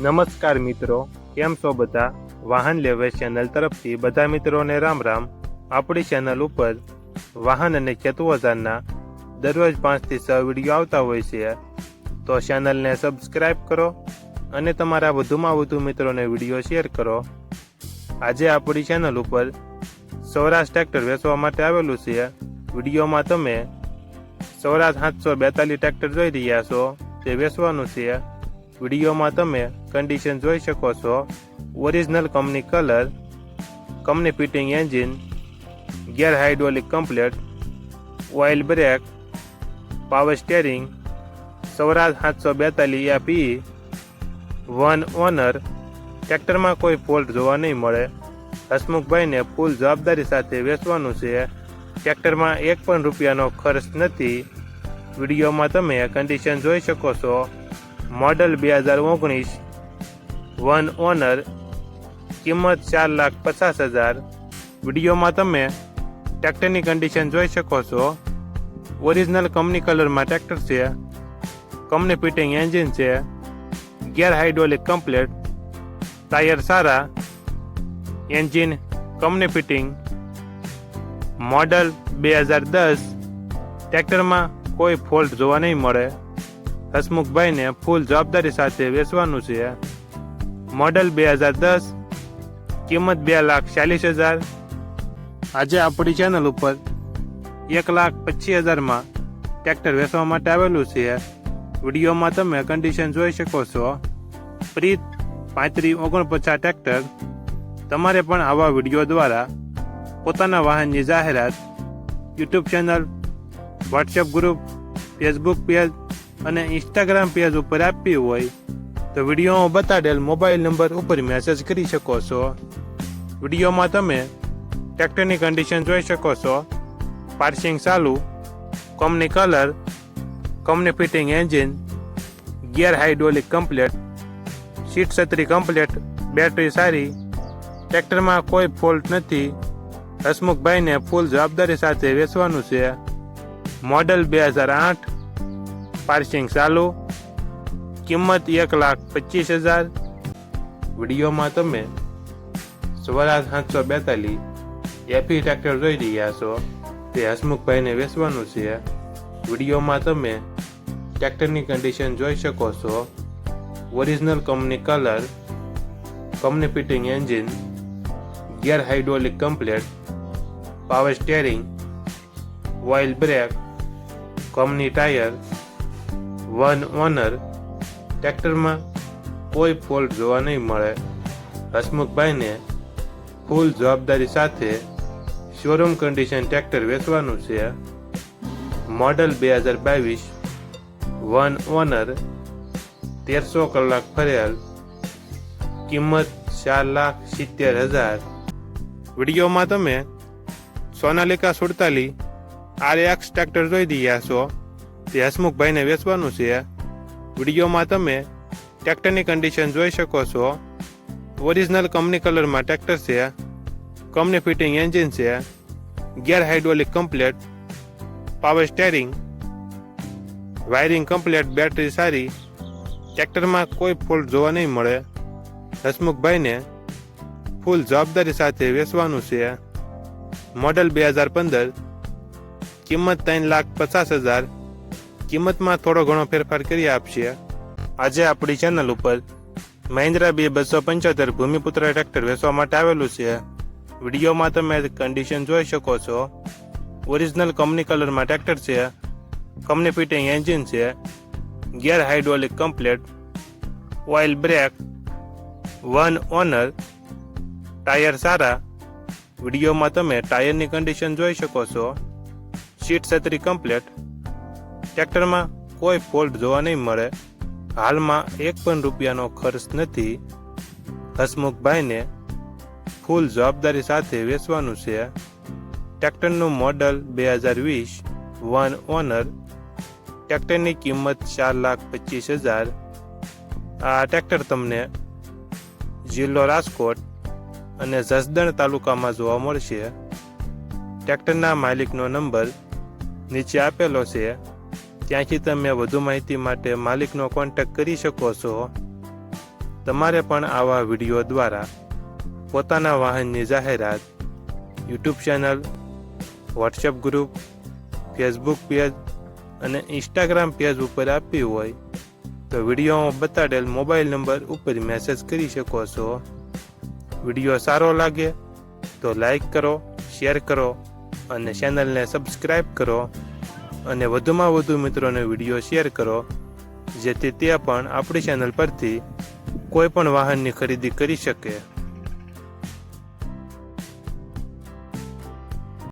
નમસ્કાર મિત્રો, કેમ છો બધા? વાહન લેવે ચેનલ તરફથી બધા મિત્રોને રામ રામ. આપણી ચેનલ ઉપર વાહન અને ચેતવજારના દરરોજ પાંચથી છ વીડિયો આવતા હોય છે. તો ચેનલને સબસ્ક્રાઇબ કરો અને તમારા વધુમાં વધુ મિત્રોને વીડિયો શેર કરો. આજે આપણી ચેનલ ઉપર સૌરાષ્ટ્ર ટ્રેક્ટર વેચવા માટે આવેલું છે. વિડીયોમાં તમે સૌરાષ્ટ્ર સાતસો બેતાલીસ ટ્રેક્ટર જોઈ રહ્યા છો. તે વેચવાનું છે. વિડીયોમાં તમે કન્ડિશન જોઈ શકો છો. Original company colour company fitting engine gear hydraulic complete oil brake power steering Saurashtra સાતસો બેતાલીસ એપી વન ઓનર ટ્રેક્ટરમાં કોઈ ફોલ્ટ જોવા નહીં મળે. હસમુખભાઈને ફૂલ જવાબદારી સાથે વેચવાનું છે. ટ્રેક્ટરમાં એક પણ રૂપિયાનો ખર્ચ નથી. વિડીયોમાં તમે કન્ડિશન જોઈ શકો છો. મોડલ બે હજાર ઓગણીસ વન ઓનર, કિંમત ચાર લાખ પચાસ હજાર. વિડીયોમાં તમે ટ્રેક્ટરની કન્ડિશન જોઈ શકો છો. ઓરિજિનલ કંપની કલરમાં ટ્રેક્ટર છે. કંપની ફિટિંગ એન્જિન છે. ગેર હાઇડ્રોલિક કમ્પ્લેટ ટાયર સારા. એન્જિન કંપની ફિટિંગ મોડલ બે હજાર દસ. ટ્રેક્ટરમાં કોઈ ફોલ્ટ જોવા નહીં મળે. હસમુખભાઈને ફૂલ જવાબદારી સાથે વેચવાનું છે. મોડલ બે હજાર દસ, કિંમત બે લાખ ચાલીસ હજાર. આજે આપણી ચેનલ ઉપર એક લાખ પચીસ હજારમાં ટ્રેક્ટર વેચવા માટે આવેલું છે. વિડીયોમાં તમે કન્ડિશન જોઈ શકો છો. પ્રીત પાંત્રીસ ઓગણપચાસ ટ્રેક્ટર. તમારે પણ આવા વીડિયો દ્વારા પોતાના વાહનની જાહેરાત, YouTube channel WhatsApp group Facebook page અને ઇન્સ્ટાગ્રામ પેજ ઉપર આપવી હોય તો વિડીયોમાં બતાડેલ મોબાઈલ નંબર ઉપર મેસેજ કરી શકો છો. વિડીયોમાં તમે ટ્રેક્ટરની કન્ડિશન જોઈ શકો છો. પાર્સિંગ ચાલુ company colour company fitting engine gear hydraulic complete seat છત્રી કમ્પ્લેટ બેટરી સારી ટ્રેક્ટરમાં કોઈ ફોલ્ટ નથી. હસમુખભાઈને ફૂલ જવાબદારી સાથે વેચવાનું છે. મોડલ બે હજાર આઠ પાર્સિંગ ચાલુ કિંમત એક લાખ પચીસ હજાર. વિડીયોમાં તમે સ્વરાજ સાતસો બેતાલીસ એપી ટ્રેક્ટર જોઈ રહ્યા છો. તે હસમુખભાઈને વેચવાનું છે. વિડીયોમાં તમે ટ્રેક્ટરની કન્ડિશન જોઈ શકો છો. Original company colour company fitting engine gear hydraulic complete power steering oil brake company tyre one owner ટ્રેક્ટરમાં કોઈ ફોલ્ટ જોવા નહીં મળે. હસમુખભાઈને ફૂલ જવાબદારી સાથે શોરૂમ કન્ડિશન ટ્રેક્ટર વેચવાનું છે. મોડલ બે હજાર બાવીસ, વન ઓનર, તેરસો કલાક ફરેલ, કિંમત ચાર લાખ સિત્તેર હજાર. વિડીયોમાં તમે સોનાલિકા સુડતાલી આર એક્સ ટ્રેક્ટર જોઈ રહ્યા છો. તે હસમુખભાઈને વેચવાનું છે. વિડીયોમાં તમે ટ્રેક્ટરની કન્ડિશન જોઈ શકો છો. ઓરિજિનલ કંપની કલરમાં ટ્રેક્ટર છે. કંપની ફિટિંગ એન્જિન છે. Gear hydraulic complete power steering wiring complete battery સારી. ટ્રેક્ટરમાં કોઈ ફોલ્ટ જોવા નહીં મળે. હસમુખભાઈને ફૂલ જવાબદારી સાથે વેચવાનું છે. મોડલ બે હજાર પંદર. કિંમત ત્રણ લાખ પચાસ હજાર. કિંમતમાં થોડો ઘણો ફેરફાર કરી આપશે. આજે આપણી ચેનલ ઉપર મહિન્દ્રા બે બસો પંચોતેર ભૂમિપુત્ર ટ્રેક્ટર વેચવા માટે આવેલું છે. વિડીયોમાં તમે કન્ડિશન જોઈ શકો છો. ઓરિજિનલ કંપની કલરમાં ટ્રેક્ટર છે. કંપની ફિટિંગ એન્જિન છે. Gear hydraulic complete oil brake one owner tyre સારા. વિડીયોમાં તમે ટાયરની કન્ડિશન જોઈ શકો છો. સીટ છત્રી કમ્પ્લેટ ટ્રેક્ટરમાં કોઈ ફોલ્ટ જોવા નહીં મળે. હાલમાં એક પણ રૂપિયાનો ખર્ચ નથી. હસમુખભાઈને ફૂલ જવાબદારી સાથે વેચવાનું છે. ટ્રેક્ટરનું મોડલ બે હજાર વીસ, વન ઓનર. ટ્રેક્ટરની કિંમત ચાર લાખ પચીસ હજાર. આ ટ્રેક્ટર તમને જિલ્લો રાજકોટ અને જસદણ તાલુકામાં જોવા મળશે. ટ્રેક્ટરના માલિકનો નંબર નીચે આપેલો છે. ત્યાંથી તમે વધુ માહિતી માટે માલિકનો કોન્ટેક્ટ કરી શકો છો. તમારે પણ આવા વીડિયો દ્વારા પોતાના વાહનની જાહેરાત YouTube channel WhatsApp group Facebook page અને ઇન્સ્ટાગ્રામ પેજ ઉપર આપવી હોય તો વિડીયોમાં બતાડેલ મોબાઈલ નંબર ઉપર મેસેજ કરી શકો છો. વીડિયો સારો લાગે તો લાઈક કરો શેર કરો અને ચેનલને સબસ્ક્રાઈબ કરો. અને વધુમાં વધુ મિત્રોને વીડિયો શેર કરો, જેથી તે પણ આપણી ચેનલ પરથી કોઈ પણ વાહનની ખરીદી કરી શકે.